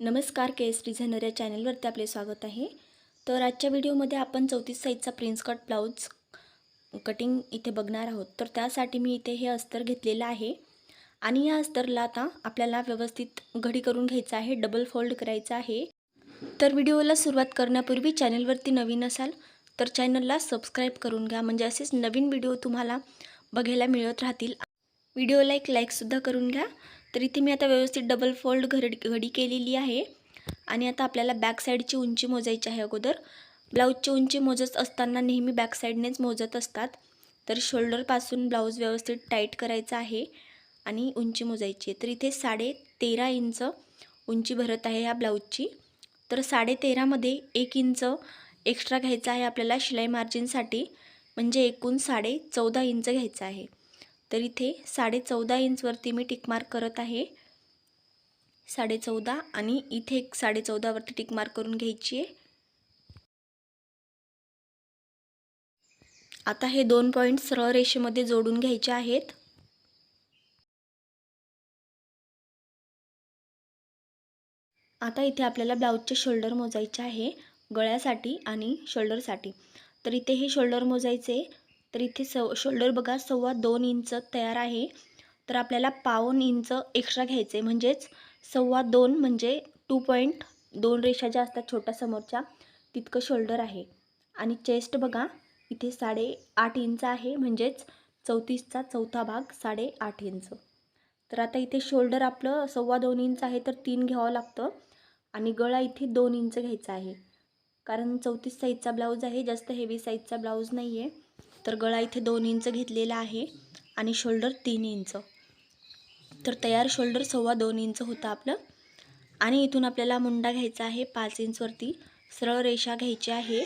नमस्कार के S designer या चॅनलवरती आपले स्वागत आहे. तर आजच्या व्हिडिओमध्ये आपण चौतीस साईजचा प्रिन्स कट ब्लाऊज कटिंग इथे बघणार आहोत. तर त्यासाठी मी इथे हे अस्तर घेतलेलं आहे. आणि या अस्तरला आता आपल्याला व्यवस्थित घडी करून घ्यायचं आहे डबल फोल्ड करायचं आहे. तर व्हिडिओला सुरुवात करण्यापूर्वी चॅनलवरती नवीन असाल तर चॅनलला सबस्क्राईब करून घ्या म्हणजे असेच नवीन व्हिडिओ तुम्हाला बघायला मिळत राहतील. व्हिडिओला एक लाईकसुद्धा करून घ्या. तर इथे मी आता व्यवस्थित डबल फोल्ड घडी घडी केलेली आहे. आणि आता आपल्याला बॅक साईडची उंची मोजायची आहे अगोदर. ब्लाऊजची उंची मोजत असताना नेहमी बॅक साईडनेच मोजत असतात. तर शोल्डरपासून ब्लाऊज व्यवस्थित टाईट करायचा आहे आणि उंची मोजायची आहे. तर इथे साडे तेरा इंच उंची भरत आहे ह्या ब्लाऊजची तर साडे तेरामध्ये एक इंच एक्स्ट्रा घ्यायचा आहे आपल्याला शिलाई मार्जिनसाठी म्हणजे एकूण साडे चौदा इंच घ्यायचं आहे. तर इथे साडे चौदा इंचवरती मी टिकमार्क करत आहे. साडे चौदा आणि इथे एक साडे चौदावरती टिकमार्क करून घ्यायची आहे. आता हे दोन पॉईंट सरळ रेषेमध्ये जोडून घ्यायचे आहेत. आता इथे आपल्याला ब्लाऊजचे शोल्डर मोजायचे आहे गळ्यासाठी आणि शोल्डरसाठी तर इथे हे शोल्डर मोजायचे तर इथे सव शोल्डर बघा सव्वा दोन इंच तयार आहे. तर आपल्याला पावन इंच एक्स्ट्रा घ्यायचे. म्हणजेच सव्वा दोन म्हणजे टू पॉईंट दोन रेषा ज्या असतात छोट्या समोरच्या तितकं शोल्डर आहे. आणि चेस्ट बघा इथे साडे आठ इंच आहे. म्हणजेच चौतीसचा चौथा भाग साडे आठ इंच. तर आता इथे शोल्डर आपलं सव्वा दोन इंच आहे तर तीन घ्यावं लागतं. आणि गळा इथे दोन इंच घ्यायचा आहे. कारण चौतीस साईजचा ब्लाऊज आहे जास्त हेवी साईजचा ब्लाऊज नाही आहे तर गळा इथे दोन इंच घेतलेला आहे आणि शोल्डर तीन इंच. तर तयार शोल्डर सव्वा दोन इंच होतं आपलं. आणि इथून आपल्याला मुंडा घ्यायचा आहे पाच इंचवरती सरळ रेषा घ्यायची आहे.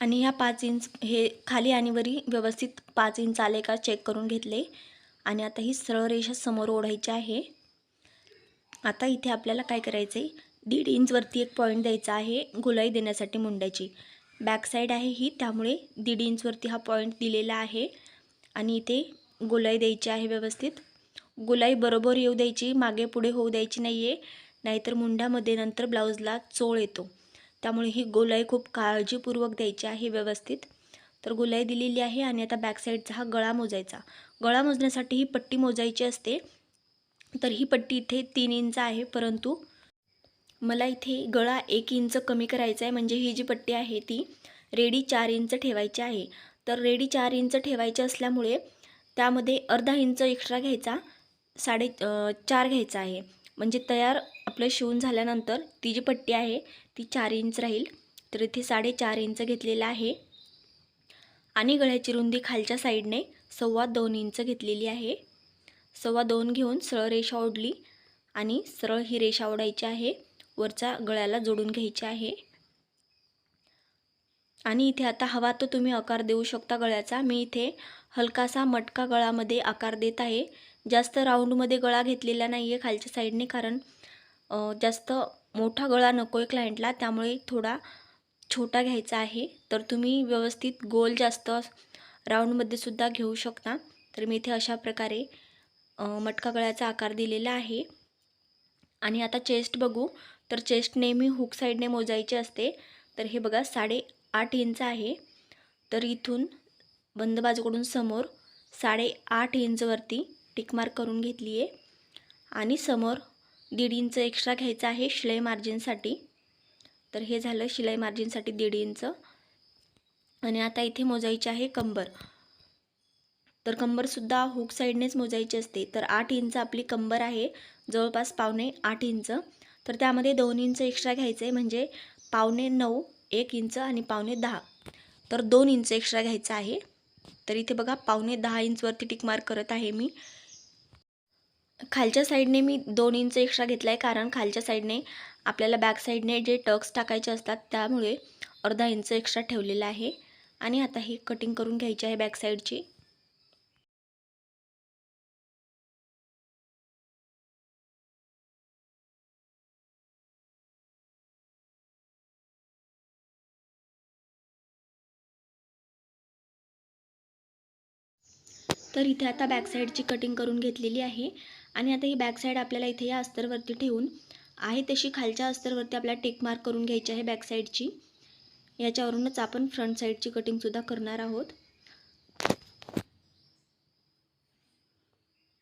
आणि ह्या पाच इंच हे खाली आणि वरी व्यवस्थित पाच इंच आले का चेक करून घेतले. आणि आता ही सरळ रेषा समोर ओढायची आहे. आता इथे आपल्याला काय करायचं आहे दीड इंचवरती एक पॉईंट द्यायचा आहे गोलाई देण्यासाठी मुंड्याची. बॅकसाईड आहे ही. त्यामुळे दीड इंचवरती हा पॉईंट दिलेला आहे. आणि इथे गोलाई द्यायची आहे व्यवस्थित. गोलाई बरोबर येऊ द्यायची मागे पुढे होऊ द्यायची नाही आहे नाहीतर मुंड्यामध्ये नंतर ब्लाऊजला चोळ येतो. त्यामुळे ही गोलाई खूप काळजीपूर्वक द्यायची आहे व्यवस्थित. तर गोलाई दिलेली आहे आणि आता बॅकसाईडचा हा गळा मोजायचा. गळा मोजण्यासाठी ही पट्टी मोजायची असते. तर ही पट्टी इथे तीन इंच आहे परंतु मला इथे गळा एक इंच कमी करायचा आहे. म्हणजे ही जी पट्टी आहे ती रेडी चार इंच ठेवायची आहे. तर रेडी चार इंच ठेवायची असल्यामुळे त्यामध्ये अर्धा इंच एक्स्ट्रा घ्यायचा साडे चार घ्यायचा आहे. म्हणजे तयार आपलं शिवून झाल्यानंतर ती जी पट्टी आहे ती चार इंच राहील. तर इथे साडेचार इंच घेतलेलं आहे. आणि गळ्याची रुंदी खालच्या साईडने सव्वा दोन इंच घेतलेली आहे. सव्वा दोन घेऊन सरळ रेषा ओढली आणि सरळ ही रेषा ओढायची आहे. वरचा गळ्याला जोडून घ्यायची आहे. आणि इथे आता हवा तो तुम्ही आकार देऊ शकता गळ्याचा. मी इथे हलकासा मटका गळामध्ये आकार देत आहे. जास्त राऊंडमध्ये गळा घेतलेला नाही आहे खालच्या साईडने कारण जास्त मोठा गळा नको आहे क्लायंटला त्यामुळे थोडा छोटा घ्यायचा आहे. तर तुम्ही व्यवस्थित गोल जास्त राऊंडमध्ये सुद्धा घेऊ शकता. तर मी इथे अशा प्रकारे मटका गळ्याचा आकार दिलेला आहे. आणि आता चेस्ट बघू. तर चेस्ट नेहमी हुक साईडने मोजायची असते. तर हे बघा साडे आठ इंच आहे. तर इथून बंद बाजूकडून समोर साडे आठ इंचवरती टिकमार्क करून घेतली आहे. आणि समोर दीड इंच एक्स्ट्रा घ्यायचं आहे शिलाई मार्जिनसाठी तर हे झालं शिलाई मार्जिनसाठी दीड इंच. आणि आता इथे मोजायची आहे कंबर. तर कंबरसुद्धा हुक साईडनेच मोजायची असते. तर आठ इंच आपली कंबर आहे. जवळपास पावणे आठ इंच. तर त्यामध्ये दोन इंच एक्स्ट्रा घ्यायचं आहे म्हणजे पावणे नऊ एक इंच आणि पावणे दहा. तर दोन इंच एक्स्ट्रा घ्यायचं आहे. तर इथे बघा पावणे दहा इंचवरती टिकमार्क करत आहे मी. खालच्या साईडने मी दोन इंच एक्स्ट्रा घेतला आहे कारण खालच्या साईडने आपल्याला बॅक साईडने जे टक्स टाकायचे असतात त्यामुळे अर्धा इंच एक्स्ट्रा ठेवलेला आहे. आणि आता ही कटिंग करून घ्यायची आहे बॅक साईडची तर इथे आता बॅक साईडची कटिंग करून घेतलेली आहे. आणि आता ही बॅक साईड आपल्याला इथे या अस्तरवरती ठेवून आहे तशी खालच्या अस्तरवरती आपल्याला टेक मार्क करून घ्यायची आहे बॅक साईडची याच्यावरूनच आपण फ्रंट साईडची कटिंगसुद्धा करणार आहोत.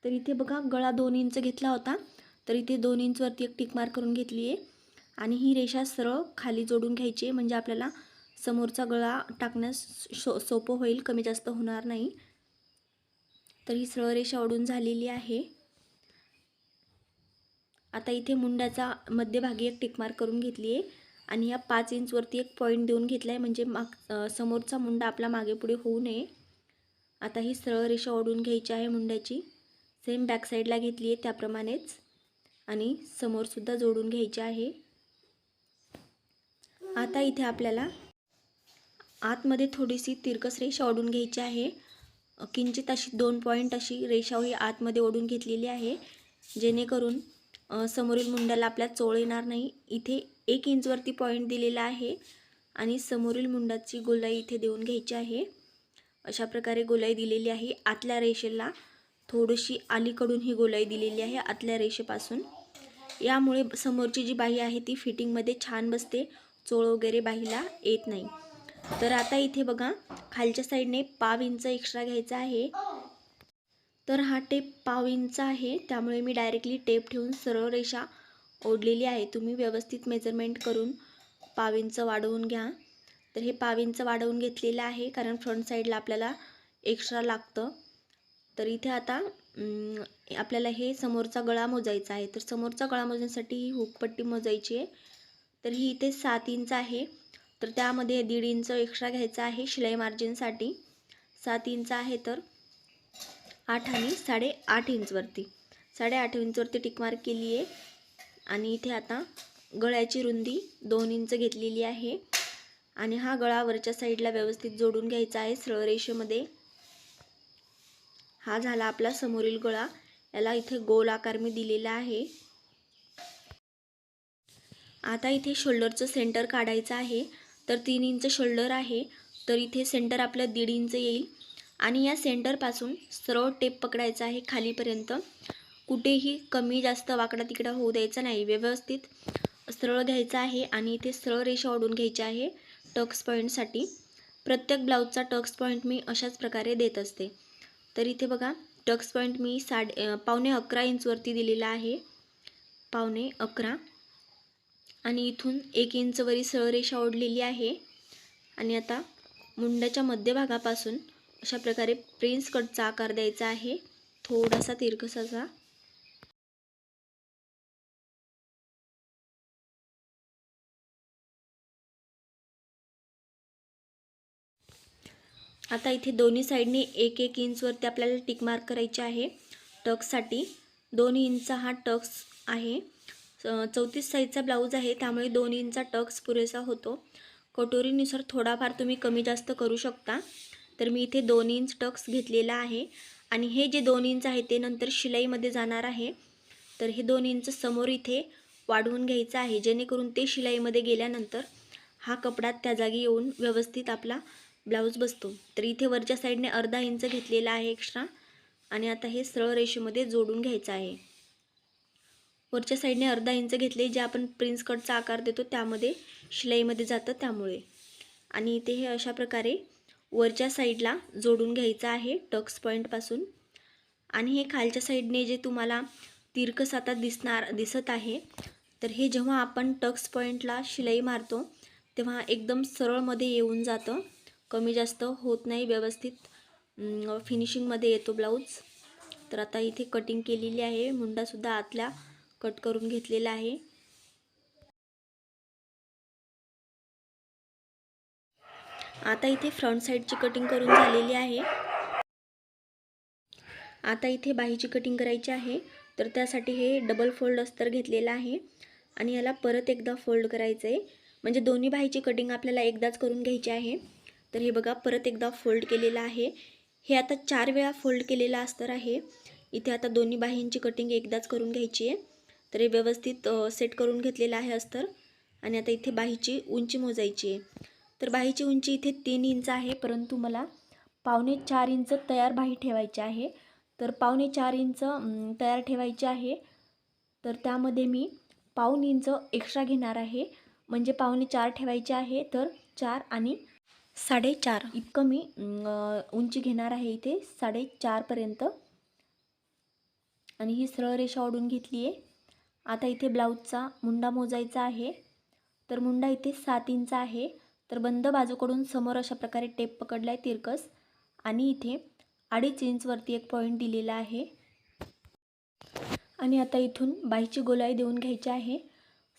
तर इथे बघा गळा दोन इंच घेतला होता. तर इथे दोन इंचवरती एक टिक मार्क करून घेतली आहे. आणि ही रेषा सरळ खाली जोडून घ्यायची आहे. म्हणजे आपल्याला समोरचा गळा टाकण्यास शो सोपं होईल कमी जास्त होणार नाही. तर ही सरळ रेषा ओढून झालेली आहे. आता इथे मुंडाचा मध्यभागी एक टिक करून घेतली आहे आणि या पाच इंचवरती एक पॉईंट देऊन घेतला आहे म्हणजे माग समोरचा मुंडा आपला मागे पुढे होऊ नये. आता ही सरळ रेषा ओढून घ्यायची आहे मुंड्याची. सेम बॅक साईडला घेतली आहे त्याप्रमाणेच. आणि समोरसुद्धा जोडून घ्यायची आहे. आता इथे आपल्याला आतमध्ये थोडीशी तिरकस रेषा ओढून घ्यायची आहे. किंचित अशी दोन पॉईंट अशी रेषा ही आतमध्ये ओढून घेतलेली आहे. जेणेकरून समोरील मुंड्याला आपल्या चोळ येणार नाही. इथे एक इंचवरती पॉईंट दिलेला आहे आणि समोरील मुंडाची गोलाई इथे देऊन घ्यायची आहे. अशा प्रकारे गोलाई दिलेली आहे. आतल्या रेषेला थोडीशी अलीकडून ही गोलाई दिलेली आहे आतल्या रेषेपासून. यामुळे समोरची जी बाही आहे ती फिटिंगमध्ये छान बसते. चोळ वगैरे बाहीला येत नाही. तर आता इथे बघा खालच्या साईडने पाव इंच एक्स्ट्रा घ्यायचा आहे. तर हा टेप पाव इंच आहे. त्यामुळे मी डायरेक्टली टेप ठेवून सरळ रेषा ओढलेली आहे. तुम्ही व्यवस्थित मेजरमेंट करून पाव इंच वाढवून घ्या. तर हे पाव इंच वाढवून घेतलेलं आहे कारण फ्रंट साईडला आपल्याला एक्स्ट्रा लागतं. तर इथे आता आपल्याला हे समोरचा गळा मोजायचा आहे. तर समोरचा गळा मोजण्यासाठी ही हुकपट्टी मोजायची आहे. तर ही इथे सात इंच आहे. तर त्यामध्ये दीड इंच एक्स्ट्रा घ्यायचा आहे शिलाई मार्जिनसाठी सात इंच आहे तर आठ आणि साडेआठ इंचवरती साडेआठ इंचवरती टिकमार्क केली आहे. आणि इथे आता गळ्याची रुंदी दोन इंच घेतलेली आहे. आणि हा गळा वरच्या साईडला व्यवस्थित जोडून घ्यायचा आहे सरळ रेषेमध्ये. हा झाला आपला समोरील गळा. याला इथे गोल आकार मी दिलेला आहे. आता इथे शोल्डरचं सेंटर काढायचं आहे. तर तीन इंच शोल्डर आहे. तर इथे सेंटर आपलं दीड इंच येईल. आणि या सेंटरपासून सरळ टेप पकडायचा आहे खालीपर्यंत. कुठेही कमी जास्त वाकडा तिकडा होऊ द्यायचा नाही. व्यवस्थित सरळ घ्यायचा आहे आणि इथे सरळ रेषा ओढून घ्यायची आहे टक्स पॉईंटसाठी प्रत्येक ब्लाऊजचा टक्स पॉईंट मी अशाच प्रकारे देत असते. तर इथे बघा टक्स पॉईंट मी साडे पावणे अकरा इंचवरती दिलेला आहे. पावणे अकरा. आणि इथून एक इंचवरी सरळ रेषा ओढलेली आहे. आणि आता मुंडाच्या मध्यभागापासून अशा प्रकारे प्रिन्स कटचा आकार द्यायचा आहे. थोडासा तिरकसाचा. आता इथे दोन्ही साईडने एक एक इंचवरती आपल्याला टिक मार्क करायची आहे. टक्ससाठी दोन इंच हा टक्स आहे. चौतीस साईजचा ब्लाऊज आहे. त्यामुळे दोन इंचा टक्स पुरेसा होतो. कटोरीनुसार थोडाफार तुम्ही कमी जास्त करू शकता. तर मी इथे दोन इंच टक्स घेतलेला आहे. आणि हे जे दोन इंच आहे ते नंतर शिलाईमध्ये जाणार आहे. तर हे दोन इंच समोर इथे वाढवून घ्यायचं आहे. जेणेकरून ते शिलाईमध्ये गेल्यानंतर हा कपडा त्या जागी येऊन व्यवस्थित आपला ब्लाऊज बसतो. तर इथे वरच्या साईडने अर्धा इंच घेतलेला आहे एक्स्ट्रा. आणि आता हे सरळ रेषेमध्ये जोडून घ्यायचं आहे. वरच्या साईडने अर्धा इंच घेतले जे आपण प्रिन्स कटचा आकार देतो त्यामध्ये शिलाईमध्ये जातं त्यामुळे. आणि इथे हे अशा प्रकारे वरच्या साईडला जोडून घ्यायचं आहे टक्स पॉईंटपासून आणि हे खालच्या साईडने जे तुम्हाला तिरकस आता दिसणार दिसत आहे तर हे जेव्हा आपण टक्स पॉईंटला शिलाई मारतो तेव्हा एकदम सरळमध्ये येऊन जातं. कमी जास्त होत नाही व्यवस्थित. फिनिशिंगमध्ये येतो ब्लाऊज तर आता इथे कटिंग केलेली आहे. मुंडासुद्धा आतल्या कट करून घेतलेला आहे. आता इथे फ्रंट साईडची कटिंग करून झालेली आहे. आता इथे बाहीची कटिंग करायची आहे. तर त्यासाठी हे डबल फोल्ड अस्तर घेतलेलं आहे. आणि याला परत एकदा फोल्ड करायचं आहे म्हणजे दोन्ही बाहीची कटिंग आपल्याला एकदाच करून घ्यायची आहे. तर हे बघा परत एकदा फोल्ड केलेलं आहे. हे आता चार वेळा फोल्ड केलेलं अस्तर आहे. इथे आता दोन्ही बाहींची कटिंग एकदाच करून घ्यायची आहे. तर हे व्यवस्थित सेट करून घेतलेलं आहे अस्तर. आणि आता इथे बाहीची उंची मोजायची आहे. तर बाहीची उंची इथे तीन इंच आहे परंतु मला पावणे चार इंच तयार बाही ठेवायची आहे. तर पावणे चार इंच तयार ठेवायची आहे. तर त्यामध्ये मी पाऊन इंच एक्स्ट्रा घेणार आहे. म्हणजे पावणे चार ठेवायचे आहे तर चार आणि साडेचार. इतकं मी उंची घेणार आहे इथे साडेचारपर्यंत आणि ही सरळ रेषा ओढून घेतली आहे. आता इथे ब्लाऊजचा मुंडा मोजायचा आहे. तर मुंडा इथे सात इंच आहे. तर बंद बाजूकडून समोर अशा प्रकारे टेप पकडला आहे तिरकस. आणि इथे अडीच इंचवरती एक पॉईंट दिलेला आहे. आणि आता इथून बाईची गोलाई देऊन घ्यायची आहे.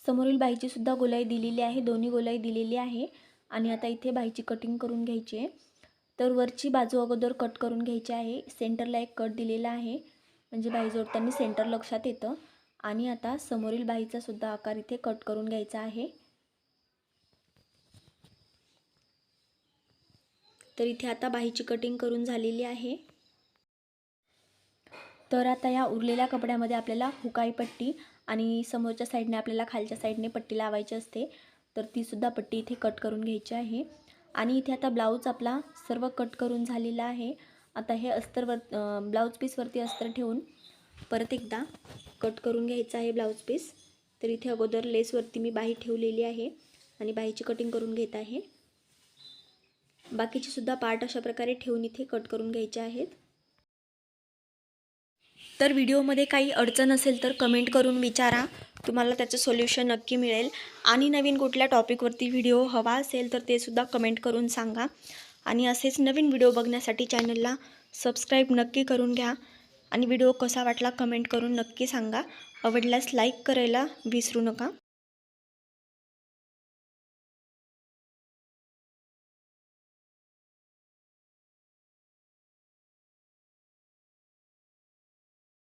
समोरील बाईचीसुद्धा गोलाई दिलेली आहे. दोन्ही गोलाई दिलेली आहे. आणि आता इथे बाईची कटिंग करून घ्यायची आहे. तर वरची बाजू अगोदर कट करून घ्यायची आहे. सेंटरला एक कट दिलेला आहे. म्हणजे बाई जोडताना सेंटर लक्षात येतं. आणि आता समोरील बाईचा सुद्धा आकार इथे कट करून घ्यायचा आहे. तर इथे आता बाईची कटिंग करून झालेली आहे. तर आता या उरलेल्या कपड्यामध्ये आपल्याला हुकाई पट्टी आणि समोरच्या साईडने आपल्याला खालच्या साईडने पट्टी लावायची असते. तर तीसुद्धा पट्टी इथे कट करून घ्यायची आहे. आणि इथे आता ब्लाऊज आपला सर्व कट करून झालेला आहे. आता हे अस्तरवर ब्लाऊज पीसवरती अस्तर ठेवून परत एकदा कट करून घ्यायचं आहे ब्लाऊज पीस. तर इथे अगोदर लेसवरती मी बाही ठेवलेली आहे आणि बाहीची कटिंग करून घेत आहे. बाकीचे सुद्धा पार्ट अशा प्रकारे ठेवून इथे कट करून घ्यायचे आहेत. तर व्हिडिओमध्ये काही अडचण असेल तर कमेंट करून विचारा. तुम्हाला त्याचं सोल्युशन नक्की मिळेल. आणि नवीन कुठल्या टॉपिकवरती व्हिडिओ हवा असेल तर ते सुद्धा कमेंट करून सांगा. आणि असेच नवीन व्हिडिओ बघण्यासाठी चॅनलला सबस्क्राईब नक्की करून घ्या. आणि व्हिडिओ कसा वाटला कमेंट करून नक्की सांगा. आवडल्यास लाईक करायला विसरू नका.